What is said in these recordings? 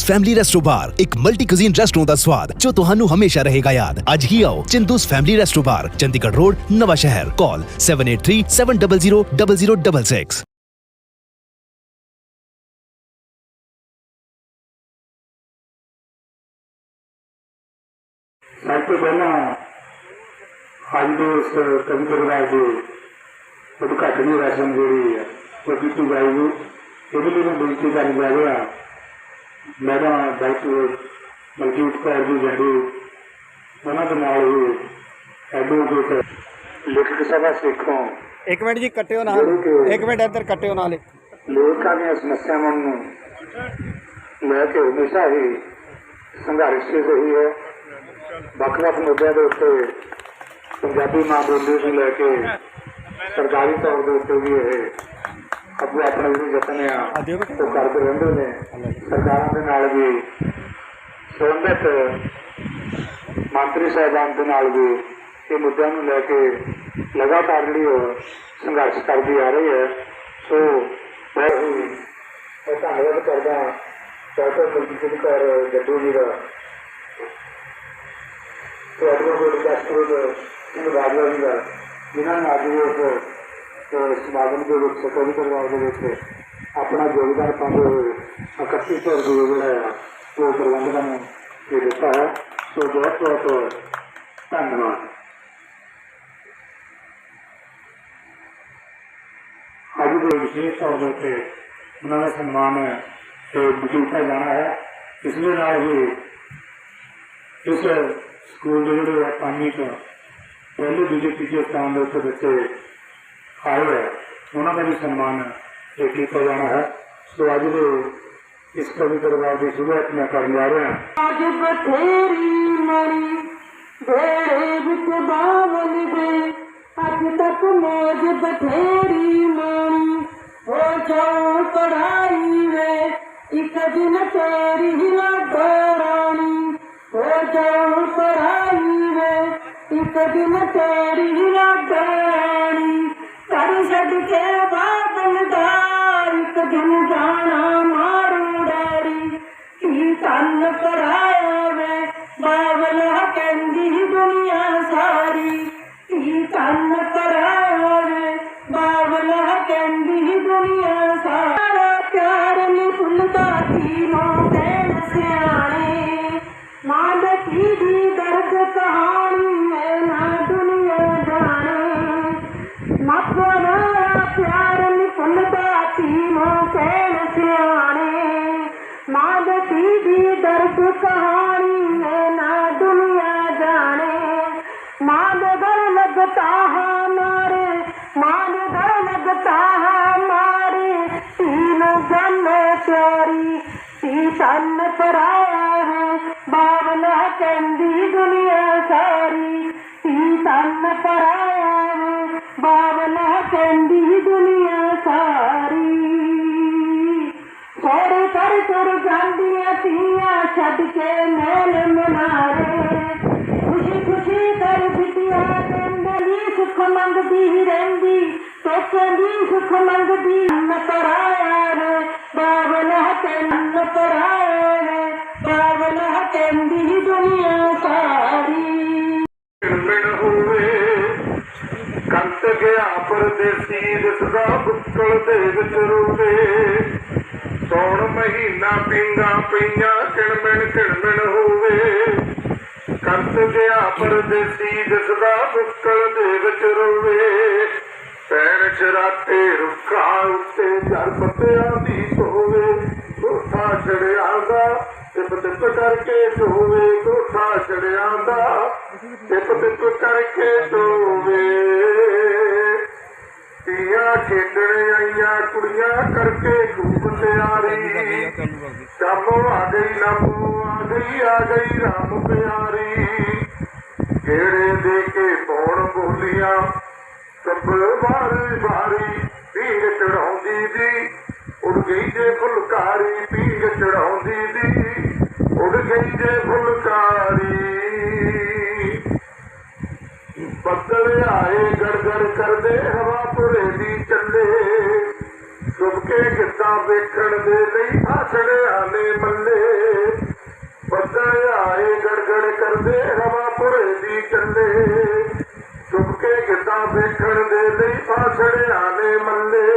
Chindus family resto ਬਾਰ ਇੱਕ multi cuisine restaurant ਦਾ ਸਵਾਦ ਜੋ ਤੁਹਾਨੂੰ ਹਮੇਸ਼ਾ ਰਹੇਗਾ ਯਾਦ ਅੱਜ ਹੀ ਆਓ Chindu's family resto bar Chandigarh road Nawanshahr call 7837000066 ਸਭ ਤੋਂ ਪਹਿਲਾਂ ਅੱਜ ਦੇ ਇਸ ਕਵੀ ਪਰਿਵਾਰ ਦੇ ਉਦਘਾਟਨੀ ਰਸਮ ਜਿਹੜੀ ਹੈ ਉਹ ਕੀਤੀ ਜਾਏਗੀ ਇਹਦੇ ਲਈ ਮੈਂ ਬੇਨਤੀ ਕਰਨ ਜਾ ਰਿਹਾ ਮੇਰਾ ਡਾਕਟਰ ਮਨਜੀਤ ਕੌਰ ਜੀ ਜਿਹੜੀ ਉਹਨਾਂ ਦੇ ਨਾਲ ਹੀ ਐਡਵੋਕੇਟ ਲੇਖਕ ਸਭਾ ਸਿੱਖੋਂ। ਇੱਕ ਮਿੰਟ ਜੀ ਕੱਟਿਓ ਨਾਲ। ਇੱਕ ਮਿੰਟ ਇੱਧਰ ਕੱਟਿਓ ਨਾਲ। ਲੋਕਾਂ ਦੀਆਂ ਸਮੱਸਿਆਵਾਂ ਨੂੰ ਲੈ ਕੇ ਹਮੇਸ਼ਾ ਹੀ ਸੰਘਰਸ਼ ਰਹੀ ਹੈ। ਵੱਖ-ਵੱਖ ਮੁੱਦਿਆਂ ਦੇ ਉੱਤੇ ਪੰਜਾਬੀ ਮਾਂ ਬੋਲੀ ਨੂੰ ਲੈ ਕੇ ਸਰਕਾਰੀ ਤੌਰ ਦੇ ਉੱਤੇ ਵੀ ਇਹ ਅੱਗੇ ਆਪਣੇ ਜਿਹੜੇ ਯਤਨ ਆ। ਉਹ ਕਰਦੇ ਰਹਿੰਦੇ ਨੇ। ਸਰਕਾਰਾਂ ਦੇ ਨਾਲ ਵੀ ਸੰਬੰਧਿਤ ਮੰਤਰੀ ਸਾਹਿਬਾਨ ਦੇ ਨਾਲ ਵੀ ਇਹ ਮੁੱਦਿਆਂ ਨੂੰ ਲੈ ਕੇ ਲਗਾਤਾਰ ਜਿਹੜੀ ਉਹ ਸੰਘਰਸ਼ ਕਰਦੀ ਆ ਰਹੀ ਹੈ। ਸੋ ਮੈਂ ਧੰਨਵਾਦ ਕਰਦਾ ਡਾਕਟਰ ਬਲਜੀਤ ਕੌਰ ਜੱਟੂ ਜੀ ਦਾ। ਤੇ ਐਡਵੋਕੇਟ ਜਸਪ੍ਰੀਤ ਸਿੰਘ ਰਾਜਾ ਜੀ ਦਾ ਜਿਨ੍ਹਾਂ ਨੇ ਅੱਜ ਇਸ ਅਹ, ਸਮਾਗਮ ਦੇ ਵਿੱਚ ਸਤਿਕਾਰ ਪਰਿਵਾਰ ਦੇ ਵਿੱਚ ਆਪਣਾ ਯੋਗਦਾਨ ਪਾਉਂਦੇ ਹੋਏ 31 ਰੁਪਏ ਜਿਹੜਾ ਆ ਉਹ ਪ੍ਰਬੰਧਕਾਂ ਨੂੰ ਦੇ ਦਿੱਤਾ ਹੈ ਸੋ ਬਹੁਤ ਬਹੁਤ ਧੰਨਵਾਦ ਅੱਜ ਦੇ ਵਿਸ਼ੇਸ਼ ਤੌਰ ਦੇ ਉੱਤੇ ਉਹਨਾਂ ਦਾ ਸਨਮਾਨ ਤੇ ਕੀਤਾ ਜਾਣਾ ਹੈ ਇਸ ਦੇ ਨਾਲ ਹੀ ਇਸ ਸਕੂਲ ਦੇ ਜਿਹੜੇ ਆ ਪਾਣੀ ਤੋਂ ਪਹਿਲੇ ਦੂਜੇ ਤੀਜੇ ਸਥਾਨ ਦੇ ਉੱਤੇ ਬੱਚੇ ਆਏ ਹੈ ਉਹਨਾਂ ਦਾ ਵੀ ਸਨਮਾਨ ਇਹ ਕੀਤਾ ਜਾਣਾ ਹੈ ਸੋ ਅੱਜ ਦੇ ਇਸ ਕਵੀ ਪਰਿਵਾਰ ਦੀ ਸ਼ੁਰੂਆਤ ਮੈਂ ਕਰਨ ਜਾ ਰਿਹਾ ਹਾਂ ਅੱਜ ਬਥੇਰੀ ਮਰੀ ਢੇੜੇ ਵਿੱਚ ਬਾਵਲ ਦੇ ਅੱਜ ਤੱਕ ਮੋਜ ਬਥੇਰੀ ਮਰੀ ਹੋ ਜਾਉ ਪੜਾਈ ਵੇ ਇੱਕ ਦਿਨ ਤੇਰੀ ਲਾਡਰਾਣੀ ਹੋ ਜਾਉ ਪੜਾਈ ਵੇ ਇੱਕ ਦਿਨ ਤੇਰੀ ਲਾਡਰਾਣੀ ਗਲ ਲੱਗਤਾ ਹੈ ਮਾਰੇ ਮਾਂ ਦੇ ਗਲ ਲੱਗਤਾ ਹੈ ਮਾਰੇ ਤੀਨ ਜਨ ਪਿਆਰੀ ਤੀ ਤਨ ਪਰਾਇਆ ਹੈ ਬਾਬਲਾ ਕਹਿੰਦੀ ਦੁਨੀਆ ਸਾਰੀ ਤੀ ਤਨ ਪਰਾਇਆ ਹੈ ਬਾਬਲਾ ਕਹਿੰਦੀ ਦੁਨੀਆ ਸਾਰੀ ਥੋੜੇ ਕਰ ਤੁਰ ਜਾਂਦੀਆਂ ਤੀਆਂ ਸੁਖ ਮੰਗਦੀ ਨ ਰੇ ਬਾਬਲਾ ਤੈਨ ਪਰਾਇਆ ਰੇ ਬਾਬਲਾ ਕਹਿੰਦੀ ਦੁਨੀਆ ਸਾਰੀ। ਮਿਣ ਹੋਵੇ, ਕੰਤ ਗਿਆ ਪਰਦੇਸੀ, ਦਿਸਦਾ ਬੁੱਕਲ ਦੇ ਵਿੱਚ ਰੋਵੇ। ਸੌਣ ਮਹੀਨਾ ਪਿੰਗਾ ਪਈਆਂ ਕਿਣਮਿਣ ਕਿਣਮਿਣ ਹੋਵੇ। ਕੰਤ ਗਿਆ ਪਰਦੇਸੀ, ਦਿਸਦਾ ਬੁੱਕਲ ਦੇ ਵਿੱਚ ਰੋਵੇ। ਪੈਣ ਚਰਾਤੇ ਰੁੱਖਾਂ ਉੱਤੇ ਜਰ ਪੱਤਿਆਂ ਦੀ ਹੋਵੇ ਕੋਠਾ ਛੜਿਆ ਦਾ ਟਿਪ ਟਿਪ ਕਰਕੇ ਢੋਵੇ ਕੋਠਾ ਛੜਿਆ ਦਾ ਟਿਪ ਟਿਪ ਕਰਕੇ ਢੋਵੇ ਤੀਆਂ ਖੇਡਣ ਆਈਆਂ, ਕੁੜੀਆਂ ਕਰਕੇ ਖੂਬ ਤਿਆਰੀ। ਸ਼ਾਮੋ ਆ ਗਈ ਲੰਮੋ ਆ ਗਈ ਆ ਗਈ ਰਾਮ ਪਿਆਰੀ। ਕਿਹੜੇ ਦੇ ਕੇ ਪੌਣ ਬੋਲੀਆਂ ਗਈ ਜੇ ਫੁਲਕਾਰੀ ਪੀਰ ਚੜਾਉਂਦੀ ਦੀ ਉੜ ਗਈ ਜੇ ਫੁਲਕਾਰੀ। ਬੱਦਲ ਆਏ, ਗੜਗੜ ਕਰਦੇ ਹਵਾ ਤੁਰੇ ਦੀ ਚੱਲੇ। ਸੁਭ ਕਿੱਦਾਂ ਵੇਖਣ ਦੇ ਲਈ ਆਛੜਿਆ ਨੇ ਮੱਲੇ। ਬੱਦਲ ਆਏ, ਗੜਗੜ ਕਰਦੇ ਹਵਾ ਤੁਰੇ ਦੀ ਚੱਲੇ। ਸੁਭ ਕਿੱਦਾਂ ਵੇਖਣ ਦੇ ਲਈ ਆਛੜਿਆ ਨੇ ਮੱਲੇ।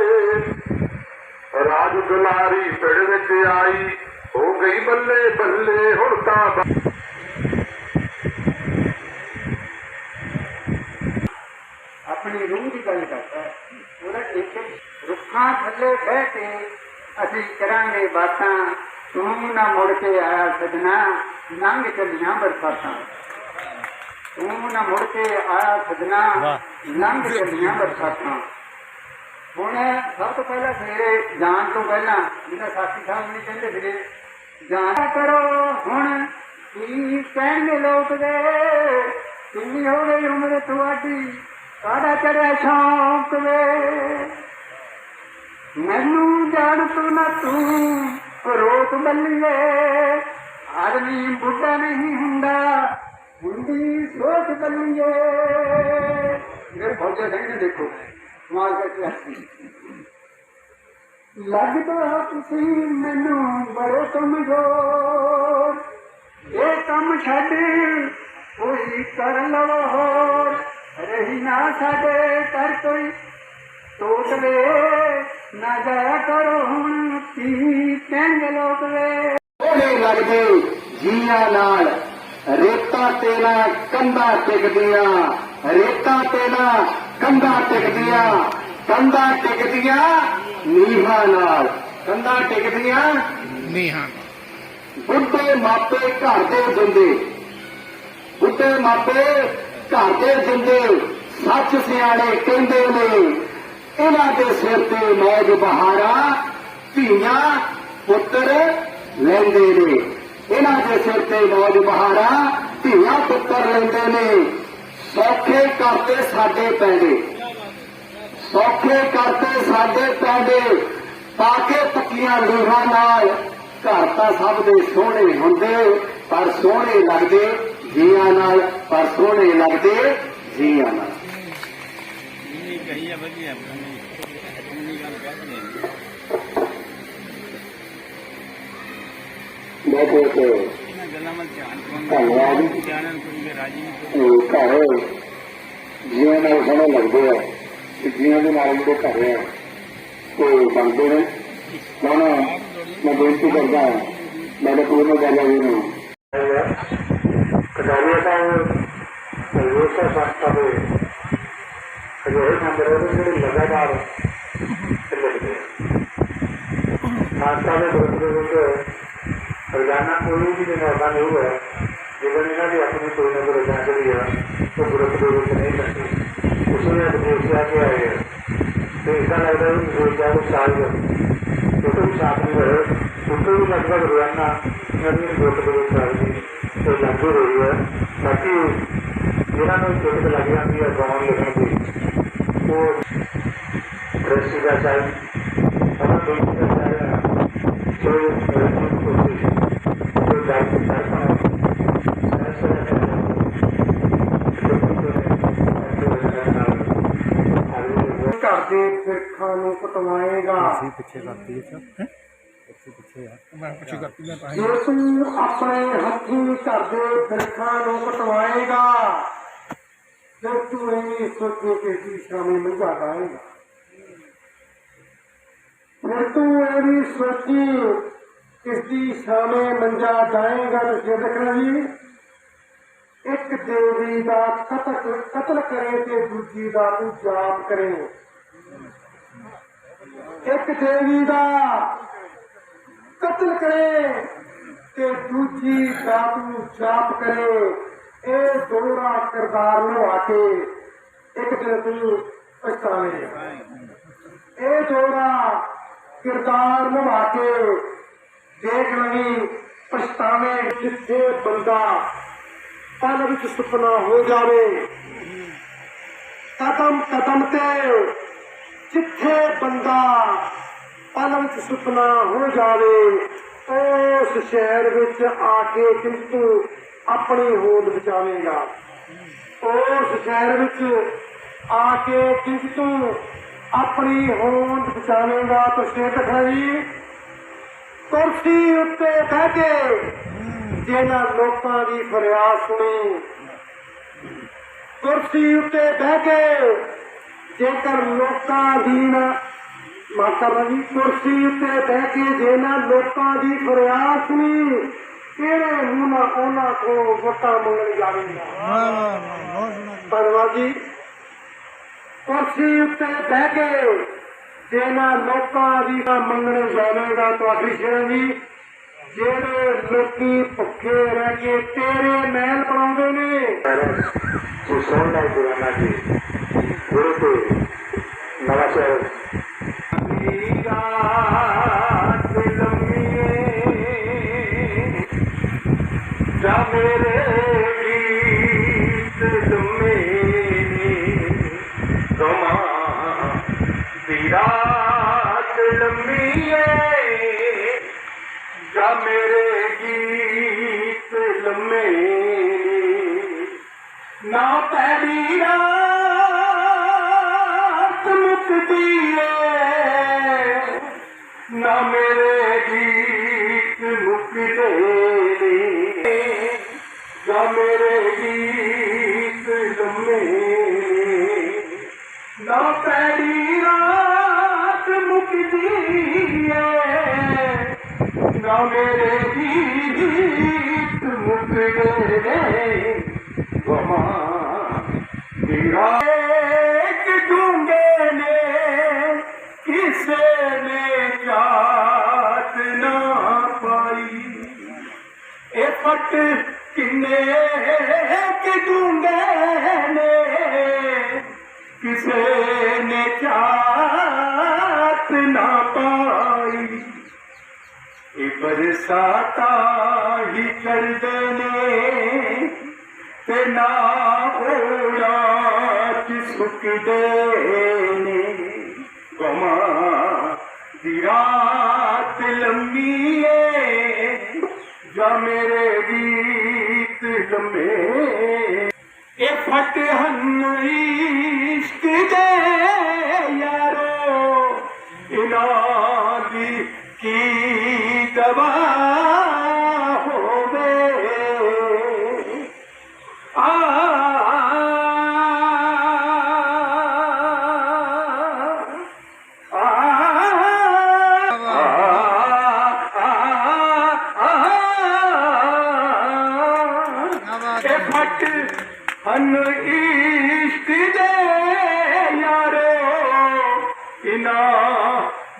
ਦੁਲਾਰੀ ਪਿੜ ਵਿੱਚ ਆਈ ਹੋ ਗਈ ਬੱਲੇ ਬੱਲੇ ਹੁਣ ਤਾਂ ਆਪਣੀ ਰੂਹ ਦੀ ਗੱਲ ਕਰਦਾ। ਉਹਦਾ ਇੱਕ ਰੁੱਖਾਂ ਥੱਲੇ ਬਹਿ ਕੇ ਅਸੀਂ ਕਰਾਂਗੇ ਬਾਤਾਂ ਤੂੰ ਨਾ ਮੁੜ ਕੇ ਆਇਆ ਸਜਣਾ ਲੰਘ ਚੱਲੀਆਂ ਬਰਸਾਤਾਂ। ਤੂੰ ਨਾ ਮੁੜ ਕੇ ਆਇਆ ਸਜਣਾ ਲੰਘ ਚੱਲੀਆਂ ਬਰਸਾਤਾਂ। ਹੁਣ ਸਭ ਤੋਂ ਪਹਿਲਾਂ ਸਵੇਰੇ ਜਾਣ ਤੋਂ ਪਹਿਲਾਂ ਜਿਹੜਾ ਸਾਥੀ ਸਾਹਿਬ ਨੇ ਕਹਿੰਦੇ ਸੀਗੇ, ਜਾਣਾ ਕਰੋ, ਹੁਣ ਕੀ ਕਹਿਣਗੇ ਲੋਕ ਦੇ ਕਿੰਨੀ ਹੋ ਗਈ ਉਮਰ ਤੁਹਾਡੀ ਕਾੜਾ ਚੜਿਆ ਸ਼ੌਂਕ ਵੇ? ਮੈਨੂੰ ਜਾਣ ਤੂੰ ਨਾ ਤੂੰ ਰੋਕ ਬੱਲੀਏ ਆਦਮੀ ਬੁੱਢਾ ਨਹੀਂ ਹੁੰਦਾ ਹੁੰਦੀ ਸੋਚ ਬੱਲੀਏ ਮੇਰੇ ਫੌਜਾ ਸਿੰਘ ਨੇ, ਦੇਖੋ ਸਮਾਜ ਕਰਕੇ ਲੱਗਦਾ ਤੁਸੀਂ ਮੈਨੂੰ ਬੜੇ ਕਮਜ਼ੋਰ। ਇਹ ਕੰਮ ਛੱਡ, ਕੋਈ ਕਰ ਲਵੋ ਹੋਰ ਰਹੀ ਨਾ ਸਾਡੇ ਕਰ ਕੋਈ। ਟੋਟ ਵੇ, ਨਾ ਜਾਇਆ ਕਰੋ ਹੁਣ ਕੀ ਕਹਿੰਦੇ ਲੋਕ ਵੇ। ਸੋਹਣੇ ਲੱਗਦੇ ਜੀਆਂ ਨਾਲ। ਰੇਤਾ ਤੇ ਨਾ ਕੰਧਾਂ ਟਿਕਦੀਆਂ। ਰੇਤਾ ਤੇ ਨਾ ਕੰਧਾਂ ਟਿਕਦੀਆਂ ਕੰਧਾਂ ਟਿਕਦੀਆਂ ਨੀਹਾਂ ਨਾਲ। ਕੰਧਾਂ ਟਿਕਦੀਆਂ ਨੀਹਾਂ ਬੁੱਢੇ ਮਾਪੇ ਘਰ ਦੇ ਜਿੰਦੇ। ਬੁੱਢੇ ਮਾਪੇ ਘਰ ਦੇ ਜਿੰਦੇ ਸੱਚ ਸਿਆਣੇ ਕਹਿੰਦੇ ਨੇ ਇਹਨਾਂ ਦੇ ਸਿਰ ਤੇ ਮੌਜ ਬਹਾਰਾ ਧੀਆਂ ਪੁੱਤਰ ਲੈਂਦੇ ਨੇ। ਇਹਨਾਂ ਦੇ ਸਿਰ ਤੇ ਮੌਜ ਬਹਾਰਾ ਧੀਆਂ ਪੁੱਤਰ ਲੈਂਦੇ ਨੇ। ਸੌਖੇ ਕਰਤੇ ਸਾਡੇ ਪੈਂਦੇ। ਸੌਖੇ ਕਰਤੇ ਸਾਡੇ ਪੈਂਦੇ ਪਾ ਕੇ ਪੱਕੀਆਂ ਲੀਹਾਂ ਨਾਲ ਘਰ ਤਾਂ ਸਭ ਦੇ ਸੋਹਣੇ ਹੁੰਦੇ ਪਰ ਸੋਹਣੇ ਲੱਗਦੇ ਜੀਆਂ ਨਾਲ ਪਰ ਸੋਹਣੇ ਲੱਗਦੇ ਜੀਆਂ ਨਾਲ। ਬਹੁਤ ਬਹੁਤ ਧੰਨਵਾਦ ਉਹ ਘਰ ਜੀਵਨ ਨਾਲ ਸੋਹਣੇ ਲੱਗਦੇ ਆ ਤੇ ਜੀਵਨ ਦੇ ਨਾਲ ਜਿਹੜੇ ਘਰ ਆ ਉਹ ਬਣਦੇ ਨੇ। ਹੁਣ ਮੈਂ ਬੇਨਤੀ ਕਰਦਾ ਮੇਰੇ ਪੂਰਨ ਗੱਲ ਜੀ ਨੂੰ। ਕਟਾਰੀਆ ਸਾਹਿਬ ਯੋਸਾ ਸੰਸਥਾ ਦੇ ਅਜਿਹੇ ਨੰਬਰ ਉਹਦੇ ਜਿਹੜੇ ਲਗਾਤਾਰ ਚੱਲਦੇ ਸੰਸਥਾ ਦੇ ਗਰੁੱਪ ਦੇ ਵਿੱਚ ਰੋਜ਼ਾਨਾ ਕੋਈ ਵੀ ਦਿਨ ਨਹੀਂ ਹੋਇਆ। ਜਦੋਂ ਇਹਨਾਂ ਦੀ ਆਪਣੀ ਕੋਈ ਨਾ ਕੋਈ ਰੋਜ਼ਾਨਾ ਜਿਹੜੀ ਆ, ਉਹ ਦੇ ਵਿੱਚ ਨਹੀਂ ਕਰਦੀ ਉਸ ਨੇ ਦੇਖਿਆ ਕਿ ਆਏ ਤੇ ਇਦਾਂ ਲੱਗਦਾ ਵੀ ਦੇਖਿਆ ਉਹ ਸਾਲ ਛੋਟੇ ਸਾਥ ਨਹੀਂ ਹੋਏ ਛੋਟੇ ਵੀ ਲਗਭਗ ਰੋਜ਼ਾਨਾ ਇਹਨਾਂ ਦੀ ਗਰੁੱਪ ਦੇ ਵਿੱਚ ਆਈ ਤੇ ਲਾਗੂ ਰਹੀ ਹੈ ਬਾਕੀ ਜਿਹਨਾਂ ਨੂੰ ਚੋਟ ਲੱਗ ਜਾਂਦੀ ਹੈ ਗਾਉਣ ਲਿਖਣ ਦੀ ਉਹ ਪ੍ਰੈਸੀ ਦਾ ਸਾਹਿਬ ਉਹਨਾਂ ਤੋਂ ਕੀ ਕਰਦਾ ਹੈ ਜੋ ਰੈਡੀ ਕੋਸ਼ਿਸ਼ ਜੋ ਜਾਇ ਕਰਦਾ ਹੈ? ਘਰ ਦੇ ਫਿਰਖਾਂ ਨੂੰ ਕਟਵਾਏਗਾ ਜੇ ਤੂੰ ਆਪਣੇ ਹੱਥੀਂ ਘਰ ਦੇ ਫਿਰਖਾਂ ਨੂੰ ਕਟਵਾਏਗਾ ਫਿਰ ਤੂੰ ਇਹ ਸੋਚੇ ਕਿ ਕੀ ਸ਼ਾਮੀ ਮੰਗਾ ਗਾਏਗਾ ਫਿਰ ਤੂੰ ਇਹ ਵੀ ਸੋਚੀ ਕਿਸ ਦੀ ਸ਼ਾਮੇ ਮੰਜਾ ਜਾਏਗਾ ਤੇ ਦੇਖਣਾ ਜੀ। ਇੱਕ ਦੇਵੀ ਦਾ ਕਤਲ ਕਤਲ ਕਰੇ ਤੇ ਦੂਜੀ ਦਾ ਤੂੰ ਜਾਪ ਕਰੇ। ਇੱਕ ਦੇਵੀ ਦਾ ਕਤਲ ਕਰੇ ਤੇ ਦੂਜੀ ਦਾ ਤੂੰ ਜਾਪ ਕਰੇ। ਇਹ ਦੋਹਰਾ ਕਿਰਦਾਰ ਨਿਭਾ ਕੇ ਇੱਕ ਦਿਨ ਤੂੰ ਪਛਤਾਵੇਂ ਇਹ ਦੋਹਰਾ ਕਿਰਦਾਰ ਨਿਭਾ ਕੇ ਦੇਖ ਲਵੀ ਪਛਤਾਵੇ ਜਿੱਥੇ ਬੰਦਾ ਪਲ ਵਿੱਚ ਸੁਪਨਾ ਹੋ ਜਾਵੇ, ਕਦਮ ਕਦਮ ਤੇ ਜਿੱਥੇ ਬੰਦਾ ਪਲਮ ਚ ਸੁਪਨਾ ਹੋ ਜਾਵੇ, ਉਸ ਸ਼ਹਿਰ ਵਿੱਚ ਆ ਕੇ ਕਿੰਤੂ ਆਪਣੀ ਹੋਂਦ ਬਚਾਵੇਗਾ। ਉਸ ਸ਼ਹਿਰ ਵਿੱਚ ਆ ਕੇ ਕਿੰਤੂ ਆਪਣੀ ਹੋਂਦ ਬਚਾਵੇਗਾ, ਤਾਂ ਸ਼ੇਰ ਜੀ ਕੁਰਸੀ ਉੱਤੇ ਬਹਿ ਕੇ ਜਿਹਨਾਂ ਲੋਕਾਂ ਦੀ ਫਰਿਆਦ ਸੁਣੀ ਕੁਰਸੀ ਉੱਤੇ ਬਹਿ ਕੇ ਜੇਕਰ ਲੋਕਾਂ ਦੀ ਨਾ ਮਾਤਾ ਰਾਣੀ ਕੁਰਸੀ ਉੱਤੇ ਬਹਿ ਕੇ ਜਿਹਨਾਂ ਲੋਕਾਂ ਦੀ ਫਰਿਆਦ ਸੁਣੀ ਕਿਹੜੇ ਮੂੰਹ ਨਾਲ ਉਹਨਾਂ ਕੋਲ ਵੋਟਾਂ ਮੰਗਣ ਜਾਵੇਗਾ ਧੰਨਵਾਦ ਜੀ ਕੁਰਸੀ ਉੱਤੇ ਬਹਿ ਕੇ ਜਿਹਨਾਂ ਲੋਕਾਂ ਦੀ ਤਾਂ ਮੰਗਣੇ ਜਾਵੇਗਾ ਤੁਹਾਡੀ ਸ਼ਰਨ ਜੀ ਜਿਹੜੇ ਲੋਕੀ ਭੁੱਖੇ ਰਹਿ ਕੇ ਤੇਰੇ ਮਹਿਲ ਬਣਾਉਂਦੇ ਨੇ। ਜੀ ਸੋਹਣਾ ਜਵਾਨਾ ਜੀ। ਗੁਰੂ ਤੇ ਨਵਾਂ ਸ਼ਹਿਰ। ਵੀਰਾ ਤੇ ਲੰਮੀਏ ਜਾ ਮੇਰੇ ਨਾ ਮੇਰੇ ਗੀਤ ਮੁਕਦੇ ਨੇ ਨਾ ਮੇਰੇ ਗੀਤ ਲੰਮੇ ਨਾ ਪਹਿਲੀ ਰਾਤ ਮੁਕਦੀ ਏ ਨਾ ਮੇਰੇ ਗੀਤ ਮੁਕਦੇ ਕਿ ਡੂੰਗੇ ਨੇ ਕਿਸੇ ਨੇ ਜਾਤ ਨਾ ਪਾਈ ਇਹ ਬਰਸਾਤਾ ਹੀ ਚੜਦੇ ਨੇ ਤੇ ਨਾ ਹੋਣਾ ਕਿ ਸੁੱਕਦੇ ਨੇ ਗਮਾ ਦੀ ਰਾਤ ਲੰਮੀ ਏ ਜਾ ਮੇਰੇ ਗੀਤ में इश्क दे यारो इनादी की दवा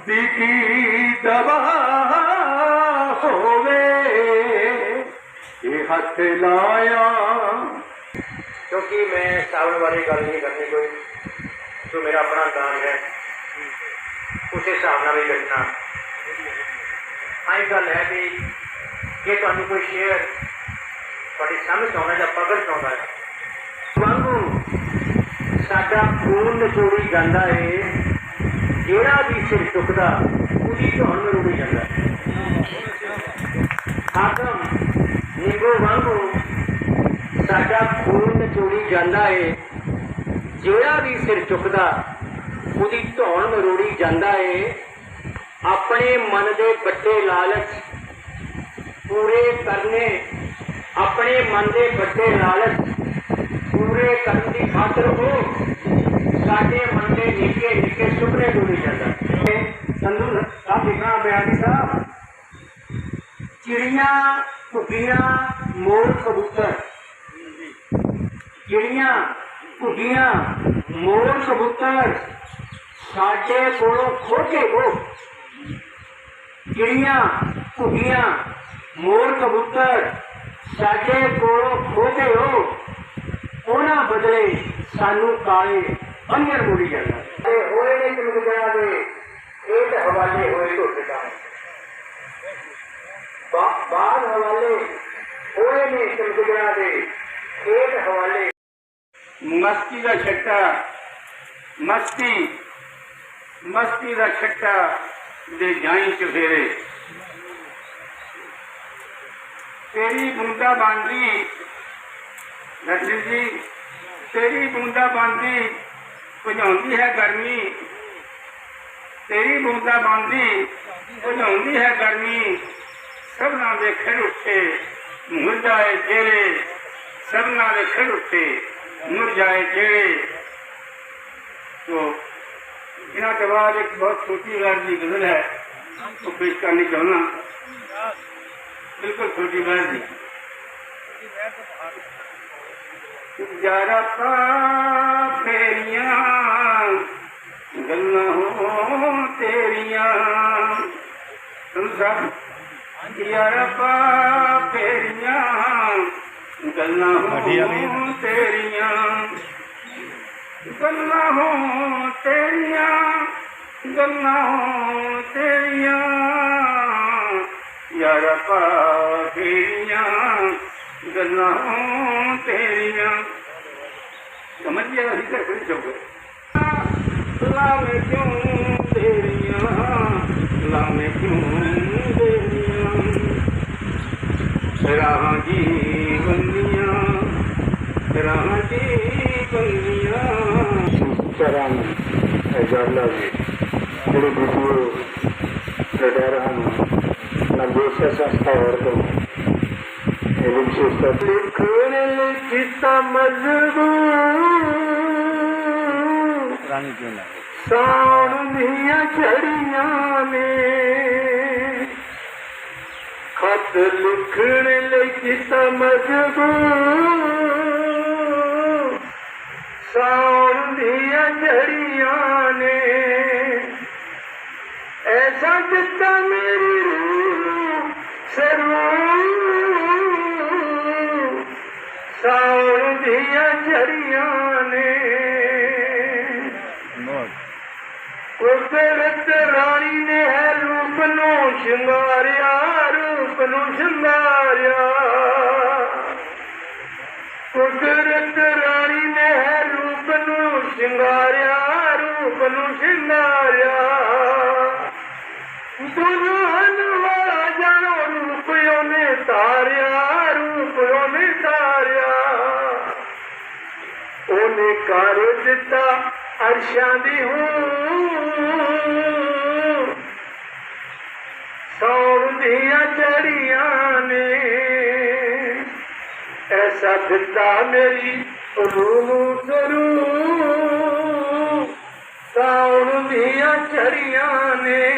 ਇਨਾਂ ਦੀ ਕੀ ਦਵਾ ਹੋਵੇ ਇਹ ਹੱਥ ਲਾਇਆ ਕਿਉਂਕਿ ਮੈਂ ਸਾਵਣ ਬਾਰੇ ਗੱਲ ਨਹੀਂ ਕਰਨੀ ਕੋਈ ਜੋ ਮੇਰਾ ਆਪਣਾ ਦਾਨ ਹੈ ਉਸ ਹਿਸਾਬ ਨਾਲ ਹੀ ਲਿਖਣਾ ਆਈ ਗੱਲ ਹੈ ਕਿ ਜੇ ਤੁਹਾਨੂੰ ਕੋਈ ਸ਼ੇਰ ਤੁਹਾਡੀ ਸਮਝ ਆਉਣਾ ਜਾਂ ਪਕੜ ਚ ਆਉਂਦਾ ਹੈ ਵਾਂਗੂ ਸਾਡਾ ਖੂਨ ਨਿਚੋੜੀ ਜਾਂਦਾ ਏ ਜਿਹੜਾ ਵੀ ਸਿਰ ਚੁੱਕਦਾ ਉਹਦੀ ਧੌਣ ਮਰੂੜੀ ਜਾਂਦਾ। ਹੈ। ਹਾਕਮ ਵਾਂਗੂ ਸਾਡਾ ਖੂਨ ਨਿਚੋੜੀ ਜਾਂਦਾ ਏ। ਜਿਹੜਾ ਵੀ ਸਿਰ ਚੁੱਕਦਾ, ਉਹਦੀ ਧੌਣ ਮਰੋੜੀ ਜਾਂਦਾ ਏ। ਆਪਣੇ ਮਨ ਦੇ ਵੱਡੇ ਲਾਲਚ ਪੂਰੇ ਕਰਨੇ, ਆਪਣੇ ਮਨ ਦੇ ਵੱਡੇ ਲਾਲਚ ਪੂਰੇ ਕਰਨ ਦੀ ਖਾਤਰ ਉਹ ਸਾਡੇ ਮਨ ਦੇ ਨਿੱਕੇ ਨਿੱਕੇ ਸੁਪਨੇ ਡੋਲੀ ਜਾਂਦਾ। ਸੰਧੂ ਸਾਹਿਬ ਲਿਖਣਾ ਬਿਆਨੀ ਸਾਹਿਬ ਚਿੜੀਆਂ ਘੁੱਗੀਆਂ ਮੋਰ, ਕਬੂਤਰ। ਜਿਹੜੀਆਂ ਘੁੱਗੀਆਂ ਮੋਰ, ਕਬੂਤਰ। ਸਾਡੇ ਕੋਲੋਂ ਖੋ ਕੇ। ਉਹ ਜਿਹੜੀਆਂ ਮੋਰ, ਕਬੂਤਰ, ਸਾਡੇ ਕੋਲੋਂ ਖੋ ਕੇ ਉਹਨਾਂ ਬਦਲੇ ਸਾਨੂੰ ਕਾਲੇ ਅੰਜਰ ਮੋੜੀ ਜਾਂਦਾ। ਤੇ ਹੋਏ ਨੇ ਚਮਕਦਿਆਂ ਦੇ। ਇਹ ਤਾਂ ਹਵਾਲੇ ਹੋਏ ਧੁੱਤ ਦਾ ਬਾ- ਬਾਅਦ ਹਵਾਲੇ ਹੋਏ ਨੇ ਚਮਕਦਿਆਂ ਦੇ ਇਹ ਤਾਂ ਹਵਾਲੇ ਮਸਤੀ ਦਾ ਛੱਟਾ ਮਸਤੀ ਮਸਤੀ ਦੇ ਜਾਈ ਚੁਫੇਰੇ ਤੇਰੀ ਬੂੰਦਾ ਬਾਂਦੀ ਨਰਸਿੰਹ ਜੀ ਤੇਰੀ ਬੂੰਦਾ ਬਾਂਦੀ ਭਜਾਉਂਦੀ ਹੈ ਗਰਮੀ ਤੇਰੀ ਬੂੰਦਾ ਬਾਂਦੀ ਬੁਝਾਉਂਦੀ ਹੈ ਗਰਮੀ। ਸਭਨਾ ਦੇ ਖਿੜ ਉੱਤੇ ਮੁਰ ਜਾਏ ਜਿਹੜੇ ਸਭਨਾ ਦੇ ਖਿੜ ਉੱਤੇ ਮੁਰ ਜਾਏ ਜਿਹੜੇ ਤੋ ਇਹਨਾਂ ਤੋਂ ਬਾਅਦ ਇੱਕ ਬਹੁਤ ਛੋਟੀ ਗੱਲ ਦੀ ਗਜ਼ਲ ਹੈ। ਉਹ ਪੇਸ਼ ਕਰਨੀ ਚਾਹੁੰਦਾ। ਬਿਲਕੁਲ ਛੋਟੀ ਗੱਲ ਦੀ। ਜਾਰਾ ਪਾ गांरियांस ते गांरियां गांरियां ਕੋਈ चओ ਲਾਵੇਂ ਕਿਉਂ ਤੇਰੀਆਂ? ਲਾਵੇਂ ਕਿਉਂ ਤੇਰੀਆਂ? ਰਾਹਾਂ ਜੀ ਬੰਦੀਆਂ ਰਾਹਾਂ ਜੀ ਬੰਦੀਆਂ। ਚਰਨ ਅਜਾਲਾ ਜੀ। ਜਿਹੜੇ ਵੀਡੀਓ ਰਿਟਾਇਰ ਹਨ ਨੰਗੇਸ਼ਾ ਸੰਸਥਾ ਵਰਤੋਂ ਇਹ ਵਿਸ਼ੇਸ਼ਤਾ। ਲਿਖਣ ਲਿਖਤਾ ਕਿਉਂ ਨਾ। ਸਾਉਣ ਦੀਆਂ ਝੜੀਆਂ ਨੇ। ਖਤ ਲਿਖਣ ਲਈ ਕੀਤਾ ਮਜਬੂਰ ਸਾਉਣ ਦੀਆਂ ਝੜੀਆਂ ਨੇ। ਐਸਾ ਦਿੱਤਾ ਮੇਰੀ ਰੂਹ ਸਰੂਰ ਸਾਉਣ ਦੀਆਂ ਛੜੀਆਂ ਨੇ। ਕੁਦਰਤ ਰਾਣੀ ਨੇ ਹੈ ਰੂਪ ਨੂੰ ਸ਼ਿੰਗਾਰਿਆ, ਰੂਪ ਨੂੰ ਸ਼ਿੰਗਾਰਿਆ। ਕੁਦਰਤ ਰਾਣੀ ਨੇ ਹੈ ਰੂਪ ਨੂੰ ਸ਼ਿੰਗਾਰਿਆ, ਰੂਪ ਨੂੰ ਸ਼ਿੰਗਾਰਿਆ। ਦੁਲਹਨ ਵਾਲਾ ਰੂਪ ਉਹਨੇ ਤਾਰਿਆ ਰੂਪ ਉਹਨੇ ਤਾਰਿਆ ਉਹਨੇ ਕਰ ਦਿੱਤਾ ਅਰਸ਼ਾਂ ਦੀ ਹੂੰ। ਸੌਣ ਦੀਆਂ ਚੜੀਆਂ ਨੇ। ਐਸਾ ਦਿੱਤਾ ਮੇਰੀ ਰੂਹ ਨੂੰ ਜ਼ਰੂਰ। ਸੌਣ ਦੀਆਂ ਚੜੀਆਂ ਨੇ।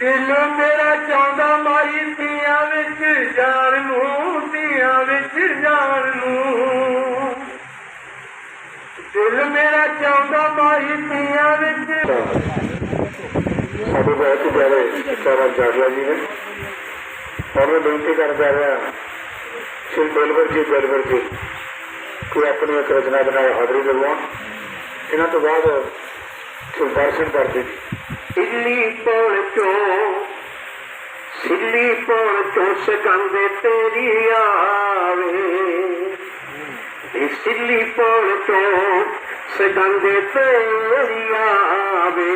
ਦਿਲ ਮੇਰਾ ਚਾਹੁੰਦਾ ਮਾਈ ਤੀਆਂ ਵਿੱਚ ਜਾ ਚਾਹੁੰਦਾ ਮਾਈ ਤੀਆਂ ਵਿੱਚ। ਸਾਡੇ ਬਹੁਤ ਹੀ ਪਿਆਰੇ ਸਾਰਾ ਜਾਗਲਾ ਜੀ ਨੇ। ਔਰ ਮੈਂ ਬੇਨਤੀ ਕਰਦਾ ਰਿਹਾ ਸ਼੍ਰੀ ਬਲਵਰ ਜੀ ਬਲਵਰ ਜੀ ਕੋਈ ਆਪਣੀ ਇੱਕ ਰਚਨਾ ਨਾਲ ਹਾਜ਼ਰੀ ਲਗਵਾਉਣ ਇਹਨਾਂ ਤੋਂ ਬਾਅਦ ਸ਼੍ਰੀ ਦਰਸ਼ਨ ਕਰਦੇ ਜੀ। ਸਿੱਲੀ ਪੌਣ ਚੋਂ ਸਿੱਲੀ ਪੌਣ ਚੋਂ ਸਕੰਦੇ ਤੇਰੀ ਆਵੇ। ਸਿੱਲੀ ਪੌਣ ਚੋਂ سڳنڌ تريا وي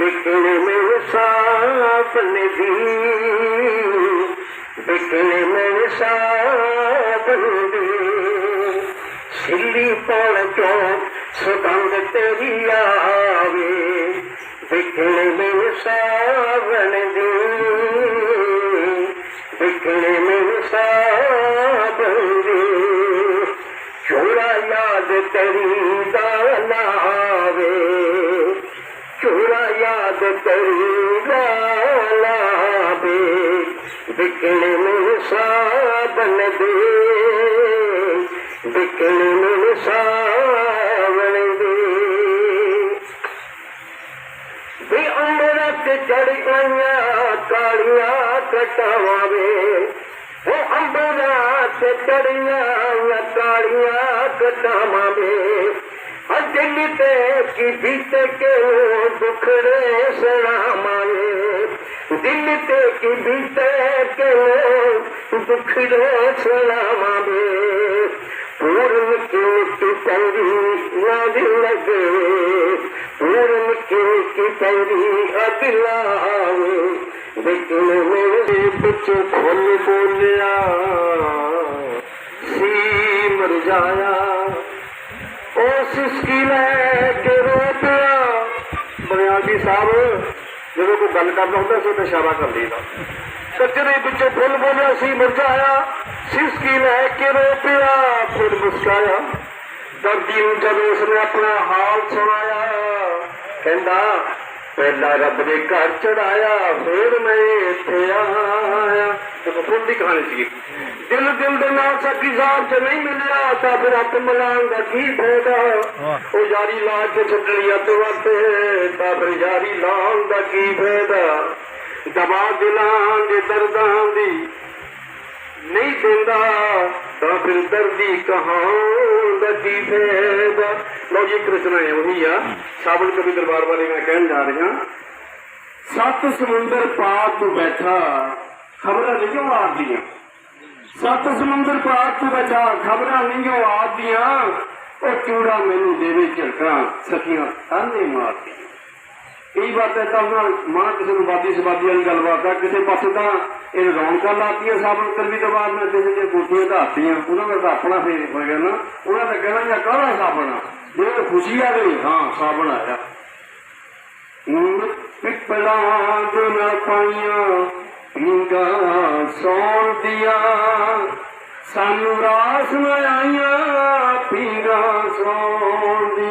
وڪڻ ۾ سابن دي وڪل ۾ ساب سلي پڙهه جو سڳنڌ تريا وي وڪڻ ۾ سابن دي وڪڻي ۾ سا तरी दे चूड़ याद तरी वे बकण में सा दिकण में साधी अंबर ते चढ़ाई ताड़ियां कटा वे उ अंबरात सलाम दिल ते बीत के सलाम लॻे ਨਿੱਕੀ ਪੈਂਦੀ ਅੱਗ ਮੇਰੇ ਵਿੱਚ ਖੁੱਲ ਬੋਲਿਆ ਸੀ ਮਰ ਜਾਇਆ ਉਸ ਸਿਸਕੀ ਲੈ ਕੇ ਰੋ ਪਿਆ ਬਰਿਆਦੀ ਸਾਹਿਬ ਜਦੋਂ ਕੋਈ ਗੱਲ ਕਰਦਾ ਹੁੰਦਾ ਸੀ ਤਾਂ ਇਸ਼ਾਰਾ ਕਰ ਲਈਦਾ। ਕੱਚਰੇ ਵਿੱਚੋਂ ਫੁੱਲ ਬੋਲਿਆ ਸੀ ਮੁਰਝਾਇਆ ਸਿਸਕੀ ਲੈ ਕੇ ਰੋ ਪਿਆ ਫਿਰ ਮੁਸਕਾਇਆ। ਦਰਦੀ ਨੂੰ ਜਦੋਂ ਉਸਨੇ ਆਪਣਾ ਹਾਲ ਸੁਣਾਇਆ, ਕਹਿੰਦਾ ਪਹਿਲਾਂ ਰੱਬ ਦੇ ਘਰ ਚੜਾਇਆ ਫਿਰ ਮੈਂ ਇੱਥੇ ਆਇਆ। ਤੇ ਫੁੱਲ ਦੀ ਕਹਾਣੀ ਸੀ ਦਿਲ ਦਿਲ ਦੇ ਨਾਲ ਸੱਕੀ ਸਾਹਿਬ ਚ ਨਹੀਂ ਮਿਲਿਆ ਤਾਂ ਫਿਰ ਹੱਥ ਮਿਲਾਉਣ ਦਾ ਕੀ ਫਾਇਦਾ? ਉਹ ਯਾਰੀ ਲਾ ਕੇ ਛੱਡਣੀ ਅੱਤ ਵਾਤੇ ਤਾਂ ਫਿਰ ਯਾਰੀ ਲਾਉਣ ਦਾ ਕੀ ਫਾਇਦਾ? ਦਬਾ ਦਿਲਾਂ ਦੇ ਦਰਦਾਂ ਦੀ ਨਹੀਂ ਦਿੰਦਾ, ਤਾਂ ਫਿਰ ਦਰਦੀ ਕਹਾਂ ਦਾ ਕੀ ਫਾਇਦਾ? ਜੀ ਕ੍ਰਿਸ਼ਨ ਹੈ ਉਹੀ ਆ। ਸਾਬਲ ਕਵੀ ਦਰਬਾਰ ਬਾਰੇ ਮੈਂ ਕਹਿਣ ਜਾ ਰਿਹਾ। ਸੱਤ ਸਮੁੰਦਰ ਪਾਰ ਤੋਂ ਬੈਠਾ, ਖਬਰਾਂ ਨਹੀਂ ਆਉਂਦੀਆਂ ਸੱਤ ਸਮੁੰਦਰ ਪਾਰ ਤੋਂ ਬੈਠਾ, ਖਬਰਾਂ ਨਹੀਂ ਆਉਂਦੀਆਂ ਉਹ ਚੂੜਾ ਮੈਨੂੰ ਦੇਵੇ ਝਲਕਾਂ, ਸਖੀਆਂ ਤਾਨੇ ਮਾਰਦੀਆਂ। ਕਈ ਵਾਰ ਤਾਂ ਏਦਾਂ ਨਾਲ ਮਾਂ ਕਿਸੇ ਨੂੰ ਬਾਦੀ ਸਬਾਦੀ ਵਾਲੀ ਗੱਲਬਾਤ ਆ, ਕਿਸੇ ਪਾਸੇ ਤਾਂ ਇਹ ਰੌਣਕਾਂ ਲਾਤੀਆਂ ਸਾਬਣ ਕਰਵੀ ਤੋਂ ਬਾਅਦ ਮੈਂ ਕਿਸੇ ਦੇ ਕੋਠੀਆਂ ਧਾਤੀਆਂ ਉਹਨਾਂ ਦਾ ਤਾਂ ਆਪਣਾ ਫੇਰ ਹੋ ਗਿਆ ਨਾ ਉਹਨਾਂ ਦਾ ਕਹਿਣਾ ਜਾਂ ਕਾਹਦਾ ਸਾਬਣ? ਆ ਜੇ ਖੁਸ਼ੀ ਆ ਗਈ। ਹਾਂ, ਸਾਬਣ ਆਇਆ। ਪਿੱਪਲਾਂ ਦੇ ਪਾਈਆਂ ਪੀਂਗਾ ਸੌਣ ਦੀਆਂ, ਸਾਨੂੰ ਰਾਸ ਨਾ ਆਈਆਂ ਪੀਂਗਾ ਸੌਣ